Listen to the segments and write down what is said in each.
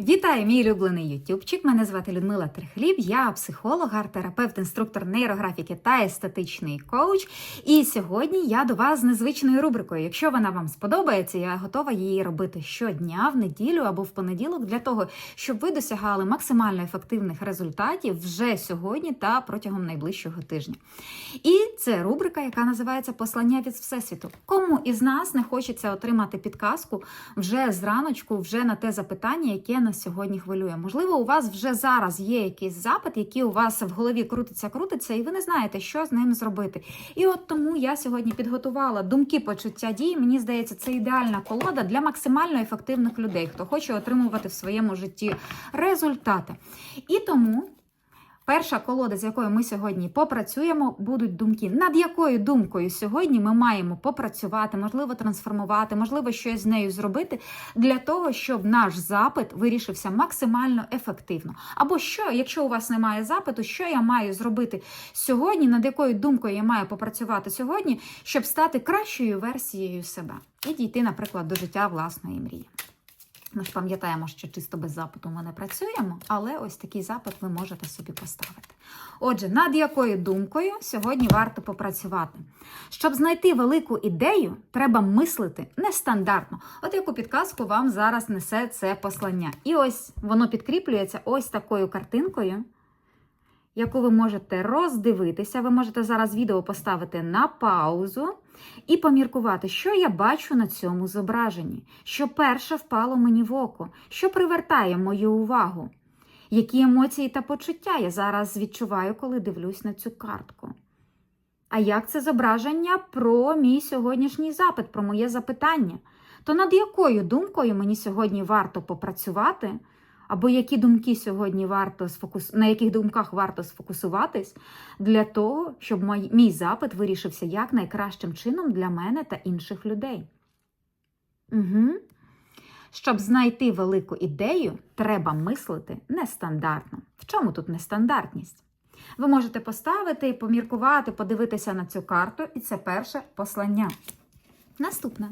Вітаю, мій улюблений ютубчик. Мене звати Людмила Трехліб. Я психолог, арт-терапевт, інструктор нейрографіки та естетичний коуч. І сьогодні я до вас з незвичною рубрикою. Якщо вона вам сподобається, я готова її робити щодня, в неділю або в понеділок, для того, щоб ви досягали максимально ефективних результатів вже сьогодні та протягом найближчого тижня. І це рубрика, яка називається Послання від Всесвіту. Кому із нас не хочеться отримати підказку вже зраночку, вже на те запитання, яке нас сьогодні хвилює. Можливо, у вас вже зараз є якийсь запит, який у вас в голові крутиться, крутиться, і ви не знаєте, що з ним зробити. І от тому я сьогодні підготувала думки, почуття дій. Мені здається, це ідеальна колода для максимально ефективних людей, хто хоче отримувати в своєму житті результати. І тому. Перша колода, з якою ми сьогодні попрацюємо, будуть думки, над якою думкою сьогодні ми маємо попрацювати, можливо, трансформувати, можливо, щось з нею зробити для того, щоб наш запит вирішився максимально ефективно. Або що, якщо у вас немає запиту, що я маю зробити сьогодні, над якою думкою я маю попрацювати сьогодні, щоб стати кращою версією себе і дійти, наприклад, до життя власної мрії. Ми ж пам'ятаємо, що чисто без запиту ми не працюємо, але ось такий запит ви можете собі поставити. Отже, над якою думкою сьогодні варто попрацювати? Щоб знайти велику ідею, треба мислити нестандартно. От яку підказку вам зараз несе це послання. І ось воно підкріплюється ось такою картинкою, яку ви можете роздивитися. Ви можете зараз відео поставити на паузу і поміркувати, що я бачу на цьому зображенні, що перше впало мені в око, що привертає мою увагу, які емоції та почуття я зараз відчуваю, коли дивлюсь на цю картку. А як це зображення про мій сьогоднішній запит, про моє запитання? То над якою думкою мені сьогодні варто попрацювати? Або які думки сьогодні варто сфокус... на яких думках варто сфокусуватись для того, щоб мій, запит вирішився як найкращим чином для мене та інших людей. Угу. Щоб знайти велику ідею, треба мислити нестандартно. В чому тут нестандартність? Ви можете поставити поміркувати, подивитися на цю карту, і це перше послання. Наступне.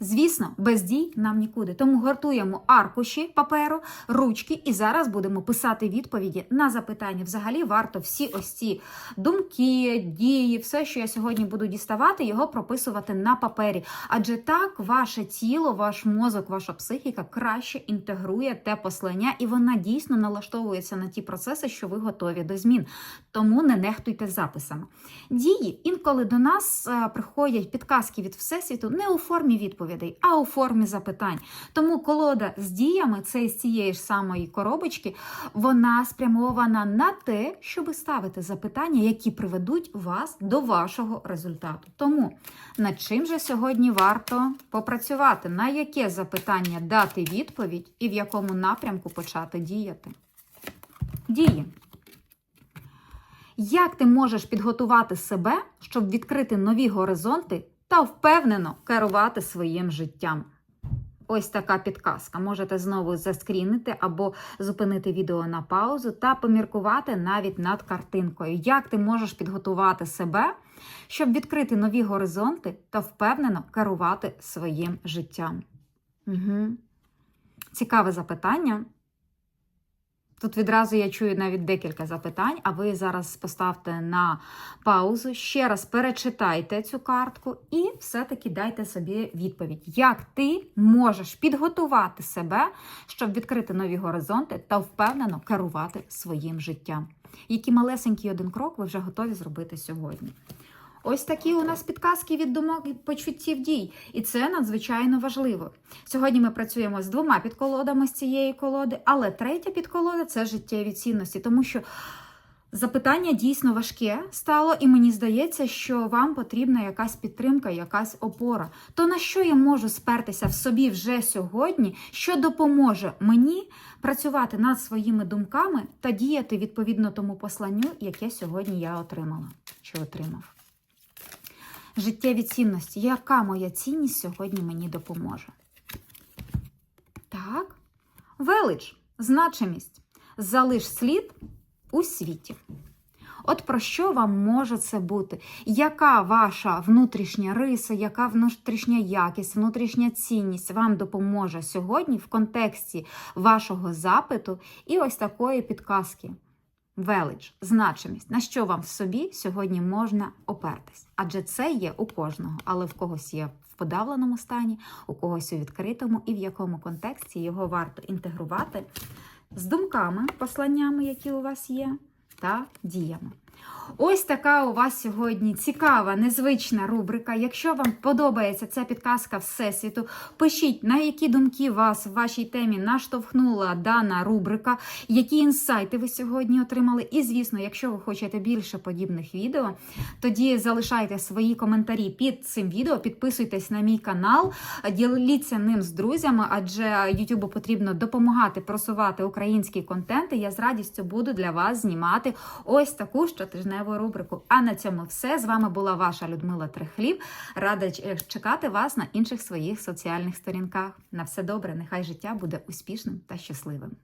Звісно, без дій нам нікуди. Тому гортуємо аркуші паперу, ручки, і зараз будемо писати відповіді на запитання. Взагалі варто всі ось ці думки, дії, все, що я сьогодні буду діставати, його прописувати на папері. Адже так ваше тіло, ваш мозок, ваша психіка краще інтегрує те послання, і вона дійсно налаштовується на ті процеси, що ви готові до змін. Тому не нехтуйте записами. Дії інколи до нас е, приходять підказки від Всесвіту не у формі відповідей а у формі запитань. Тому колода з діями, це з цієї ж самої коробочки, вона спрямована на те, щоб ставити запитання, які приведуть вас до вашого результату. Тому над чим же сьогодні варто попрацювати, на яке запитання дати відповідь і в якому напрямку почати діяти? Дії. Як ти можеш підготувати себе, щоб відкрити нові горизонти та впевнено керувати своїм життям. Ось така підказка. Можете знову заскрінити або зупинити відео на паузу та поміркувати навіть над картинкою, як ти можеш підготувати себе, щоб відкрити нові горизонти та впевнено керувати своїм життям. Угу. Цікаве запитання. Тут відразу я чую навіть декілька запитань, а ви зараз поставте на паузу, ще раз перечитайте цю картку і все-таки дайте собі відповідь, як ти можеш підготувати себе, щоб відкрити нові горизонти та впевнено керувати своїм життям. Який малесенький один крок ви вже готові зробити сьогодні. Ось такі у нас підказки від думок і почуттів дій, і це надзвичайно важливо. Сьогодні ми працюємо з двома підколодами з цієї колоди, але третя підколода це життєві цінності, тому що запитання дійсно важке стало, і мені здається, що вам потрібна якась підтримка, якась опора. То на що я можу спертися в собі вже сьогодні, що допоможе мені працювати над своїми думками та діяти відповідно тому посланню, яке сьогодні я отримала чи отримав. Життєві цінності. Яка моя цінність сьогодні мені допоможе? Так. Велич, значимість. Залиш слід у світі. От про що вам може це бути? Яка ваша внутрішня риса, яка внутрішня якість, внутрішня цінність вам допоможе сьогодні в контексті вашого запиту і ось такої підказки? Велич, значимість, на що вам в собі сьогодні можна опертись? Адже це є у кожного, але в когось є в подавленому стані, у когось у відкритому, і в якому контексті його варто інтегрувати з думками, посланнями, які у вас є, та діями. Ось така у вас сьогодні цікава, незвична рубрика. Якщо вам подобається ця підказка Всесвіту, пишіть, на які думки вас в вашій темі наштовхнула дана рубрика, які інсайти ви сьогодні отримали. І, звісно, якщо ви хочете більше подібних відео, тоді залишайте свої коментарі під цим відео, підписуйтесь на мій канал, діліться ним з друзями, адже YouTube потрібно допомагати просувати український контент. І я з радістю буду для вас знімати ось таку щотижневу рубрику. А на цьому все. З вами була ваша Людмила Трехлів. Рада чекати вас на інших своїх соціальних сторінках. На все добре, нехай життя буде успішним та щасливим.